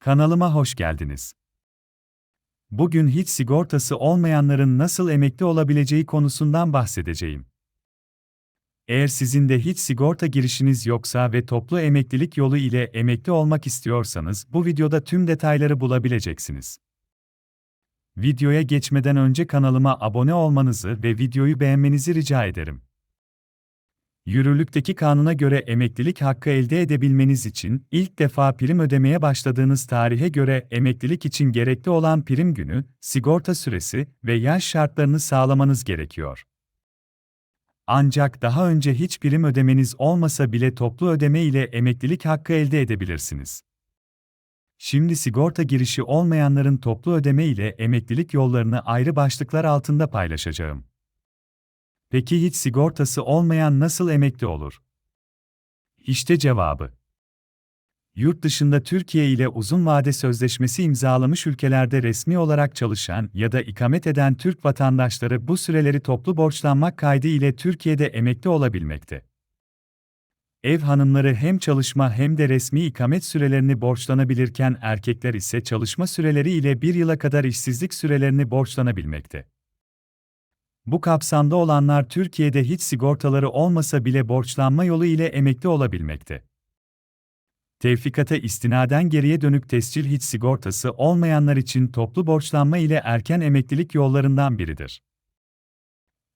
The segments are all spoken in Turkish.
Kanalıma hoş geldiniz. Bugün hiç sigortası olmayanların nasıl emekli olabileceği konusundan bahsedeceğim. Eğer sizin de hiç sigorta girişiniz yoksa ve toplu emeklilik yolu ile emekli olmak istiyorsanız bu videoda tüm detayları bulabileceksiniz. Videoya geçmeden önce kanalıma abone olmanızı ve videoyu beğenmenizi rica ederim. Yürürlükteki kanuna göre emeklilik hakkı elde edebilmeniz için ilk defa prim ödemeye başladığınız tarihe göre emeklilik için gerekli olan prim günü, sigorta süresi ve yaş şartlarını sağlamanız gerekiyor. Ancak daha önce hiç prim ödemeniz olmasa bile toplu ödeme ile emeklilik hakkı elde edebilirsiniz. Şimdi sigorta girişi olmayanların toplu ödeme ile emeklilik yollarını ayrı başlıklar altında paylaşacağım. Peki hiç sigortası olmayan nasıl emekli olur? İşte cevabı. Yurt dışında Türkiye ile uzun vade sözleşmesi imzalamış ülkelerde resmi olarak çalışan ya da ikamet eden Türk vatandaşları bu süreleri toplu borçlanmak kaydı ile Türkiye'de emekli olabilmekte. Ev hanımları hem çalışma hem de resmi ikamet sürelerini borçlanabilirken erkekler ise çalışma süreleri ile bir yıla kadar işsizlik sürelerini borçlanabilmekte. Bu kapsamda olanlar Türkiye'de hiç sigortaları olmasa bile borçlanma yolu ile emekli olabilmekte. Tevfikata istinaden geriye dönük tescil hiç sigortası olmayanlar için toplu borçlanma ile erken emeklilik yollarından biridir.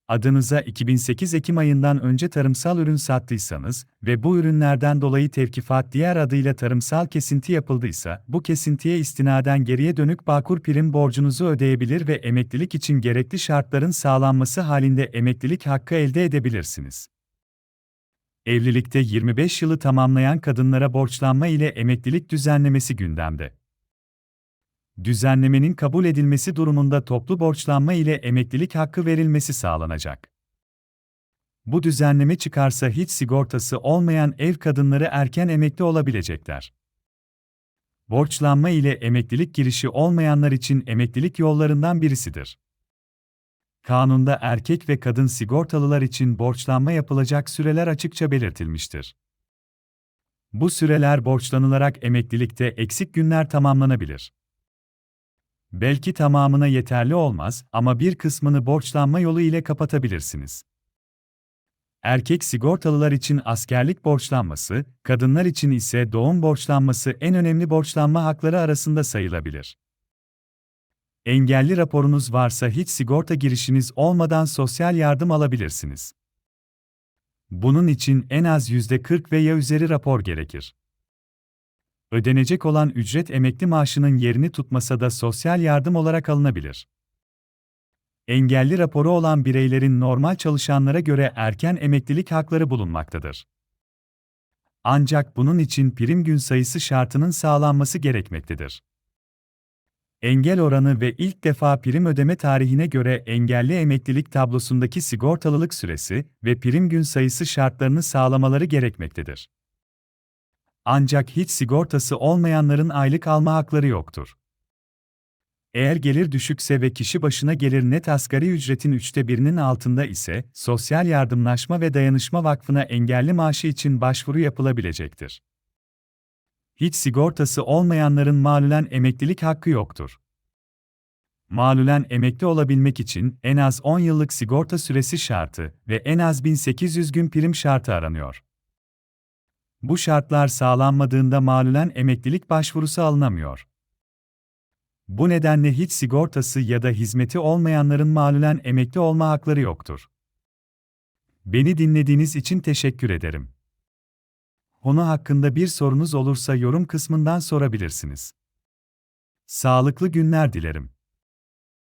Adınıza 2008 Ekim ayından önce tarımsal ürün sattıysanız ve bu ürünlerden dolayı tevkifat diğer adıyla tarımsal kesinti yapıldıysa, bu kesintiye istinaden geriye dönük Bağkur prim borcunuzu ödeyebilir ve emeklilik için gerekli şartların sağlanması halinde emeklilik hakkı elde edebilirsiniz. Evlilikte 25 yılı tamamlayan kadınlara borçlanma ile emeklilik düzenlemesi gündemde. Düzenlemenin kabul edilmesi durumunda toplu borçlanma ile emeklilik hakkı verilmesi sağlanacak. Bu düzenleme çıkarsa hiç sigortası olmayan ev kadınları erken emekli olabilecekler. Borçlanma ile emeklilik girişi olmayanlar için emeklilik yollarından birisidir. Kanunda erkek ve kadın sigortalılar için borçlanma yapılacak süreler açıkça belirtilmiştir. Bu süreler borçlanılarak emeklilikte eksik günler tamamlanabilir. Belki tamamına yeterli olmaz ama bir kısmını borçlanma yolu ile kapatabilirsiniz. Erkek sigortalılar için askerlik borçlanması, kadınlar için ise doğum borçlanması en önemli borçlanma hakları arasında sayılabilir. Engelli raporunuz varsa hiç sigorta girişiniz olmadan sosyal yardım alabilirsiniz. Bunun için en az %40 veya üzeri rapor gerekir ödenecek olan ücret emekli maaşının yerini tutmasa da sosyal yardım olarak alınabilir. Engelli raporu olan bireylerin normal çalışanlara göre erken emeklilik hakları bulunmaktadır. Ancak bunun için prim gün sayısı şartının sağlanması gerekmektedir. Engel oranı ve ilk defa prim ödeme tarihine göre engelli emeklilik tablosundaki sigortalılık süresi ve prim gün sayısı şartlarını sağlamaları gerekmektedir. Ancak hiç sigortası olmayanların aylık alma hakları yoktur. Eğer gelir düşükse ve kişi başına gelir net asgari ücretin üçte birinin altında ise, Sosyal Yardımlaşma ve Dayanışma Vakfı'na engelli maaşı için başvuru yapılabilecektir. Hiç sigortası olmayanların malulen emeklilik hakkı yoktur. Malulen emekli olabilmek için en az 10 yıllık sigorta süresi şartı ve en az 1800 gün prim şartı aranıyor. Bu şartlar sağlanmadığında malulen emeklilik başvurusu alınamıyor. Bu nedenle hiç sigortası ya da hizmeti olmayanların malulen emekli olma hakları yoktur. Beni dinlediğiniz için teşekkür ederim. Konu hakkında bir sorunuz olursa yorum kısmından sorabilirsiniz. Sağlıklı günler dilerim.